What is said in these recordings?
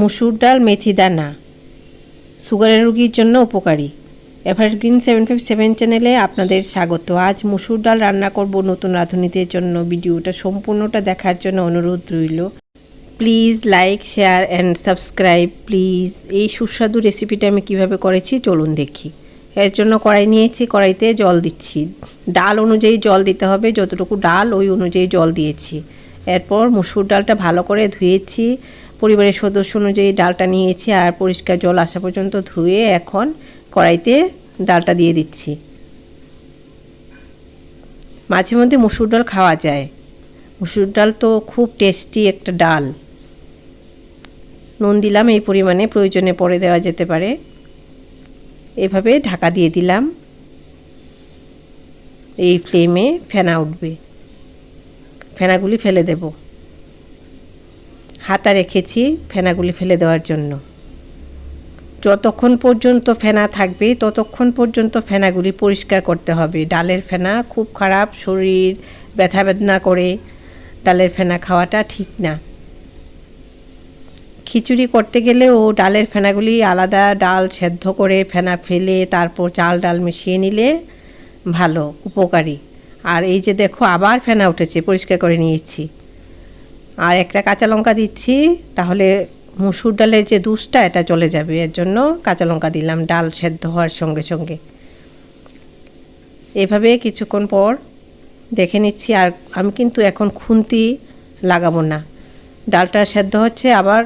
মুসুর ডাল, মেথি দানা। সুগারের রুগীর জন্য উপকারী। এভারগ্রিন সেভেন ফাইভ সেভেন চ্যানেলে আপনাদের স্বাগত। আজ মুসুর ডাল রান্না করব নতুন রাঁধুনিদের জন্য। ভিডিওটা সম্পূর্ণটা দেখার জন্য অনুরোধ রইল। Please like, share and subscribe. Please এই সুস্বাদু রেসিপিটা আমি কীভাবে করেছি চলুন দেখি। এর জন্য কড়াই নিয়েছি, কড়াইতে জল দিচ্ছি। ডাল অনুযায়ী জল দিতে হবে, যতটুকু ডাল ওই অনুযায়ী জল দিয়েছি। এরপর মুসুর ডালটা ভালো করে ধুয়েছি। পরিবারের সদস্য অনুযায়ী ডালটা নিয়েছি আর পরিষ্কার জল আসা পর্যন্ত ধুয়ে এখন কড়াইতে ডালটা দিয়ে দিচ্ছি। মাঝে মধ্যে মুসুর ডাল খাওয়া যায়। মুসুর ডাল তো খুব টেস্টি একটা ডাল। নুন দিলাম, এই পরিমাণে প্রয়োজনে পরে দেওয়া যেতে পারে। এভাবে ঢাকা দিয়ে দিলাম। এই ফ্লেমে ফেনা উঠবে। ফেনাগুলি ফেলে দেব। হাতা রেখেছি ফেনাগুলি ফেলে দেওয়ার জন্য। যতক্ষণ পর্যন্ত ফেনা থাকবে, ততক্ষণ পর্যন্ত ফেনাগুলি পরিষ্কার করতে হবে। ডালের ফেনা খুব খারাপ, শরীর ব্যথা বেদনা করে ডালের ফেনা খাওয়াটা ঠিক না। খিচুড়ি করতে গেলেও ডালের ফেনাগুলি আলাদা ডাল সেদ্ধ করে ফেনা ফেলে তারপর চাল ডাল মিশিয়ে নিলে ভালো, উপকারী। আর এই যে দেখো, আবার ফেনা উঠেছে, পরিষ্কার করে নিয়েছি। আর একটা কাঁচা লঙ্কা দিচ্ছি, তাহলে মুসুর ডালের যে দুধটা, এটা চলে যাবে। এর জন্য কাঁচা লঙ্কা দিলাম, ডাল সেদ্ধ হওয়ার সঙ্গে সঙ্গে। এভাবে কিছুক্ষণ পর দেখে নিচ্ছি, আর আমি কিন্তু এখন খুন্তি লাগাবো না। ডালটা সেদ্ধ হচ্ছে, আবার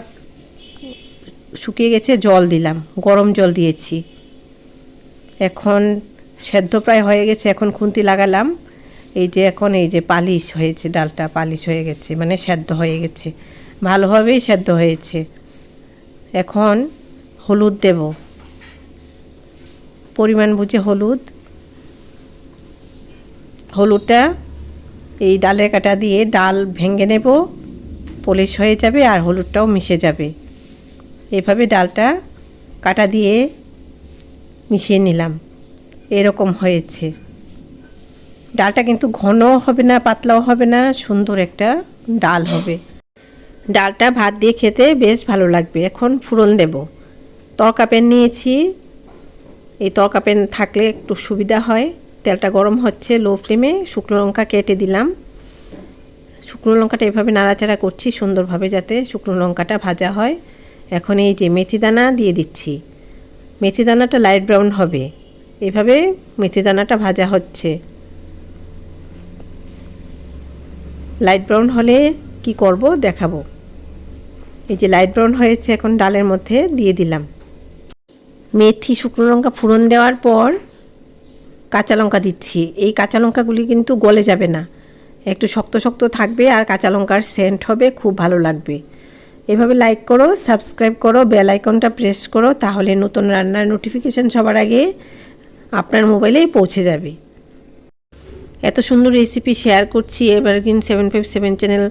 শুকিয়ে গেছে, জল দিলাম, গরম জল দিয়েছি। এখন সেদ্ধ প্রায় হয়ে গেছে, এখন খুন্তি লাগালাম। এই যে এখন এই যে পালিশ হয়েছে, ডালটা পালিশ হয়ে গেছে মানে সেদ্ধ হয়ে গেছে। ভালোভাবেই সেদ্ধ হয়েছে। এখন হলুদ দেব। পরিমাণ বুঝে হলুদ। হলুদটা এই ডালের কাটা দিয়ে ডাল ভেঙে নেব, পলিশ হয়ে যাবে আর হলুদটাও মিশে যাবে। এভাবে ডালটা কাটা দিয়ে মিশিয়ে নিলাম। এরকম হয়েছে। ডালটা কিন্তু ঘনও হবে না, পাতলাও হবে না, সুন্দর একটা ডাল হবে। ডালটা ভাত দিয়ে খেতে বেশ ভালো লাগবে। এখন ফুরন দেব। তরকা প্যান নিয়েছি। এই তরকা প্যান থাকলে একটু সুবিধা হয়। তেলটা গরম হচ্ছে লো ফ্লেমে, শুকনো লঙ্কা কেটে দিলাম। শুকনো লঙ্কাটা এভাবে নাড়াচাড়া করছি সুন্দরভাবে যাতে শুকনো লঙ্কাটা ভাজা হয়। এখন এই যে মেথি দানা দিয়ে দিচ্ছি। মেথি দানাটা লাইট ব্রাউন হবে। এভাবে মেথি দানাটা ভাজা হচ্ছে। লাইট ব্রাউন হলে কি করব দেখাবো। এই যে লাইট ব্রাউন হয়েছে এখন ডালের মধ্যে দিয়ে দিলাম। মেথি, শুকনো লঙ্কা ফুরন দেওয়ার পর কাঁচা লঙ্কা দিচ্ছি। এই কাঁচা লঙ্কাগুলি কিন্তু গলে যাবে না। একটু শক্ত শক্ত থাকবে আর কাঁচা লঙ্কার সেন্ট হবে, খুব ভালো লাগবে। এভাবে লাইক করো সাবস্ক্রাইব করো বেল আইকনটা প্রেস করো, তাহলে নতুন রান্নার নোটিফিকেশান সবার আগে আপনার মোবাইলেই পৌঁছে যাবে। এত সুন্দর রেসিপি শেয়ার করছি। Evergreen seven five seven channel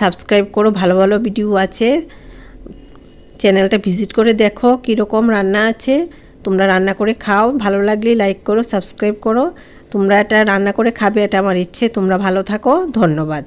subscribe করো। ভালো ভালো ভিডিও আছে। চ্যানেলটা ভিজিট করে দেখো কীরকম রান্না আছে। তোমরা রান্না করে খাও। ভালো লাগলে লাইক করো সাবস্ক্রাইব করো। তোমরা এটা রান্না করে খাবে, এটা আমার ইচ্ছে। তোমরা ভালো থাকো। ধন্যবাদ।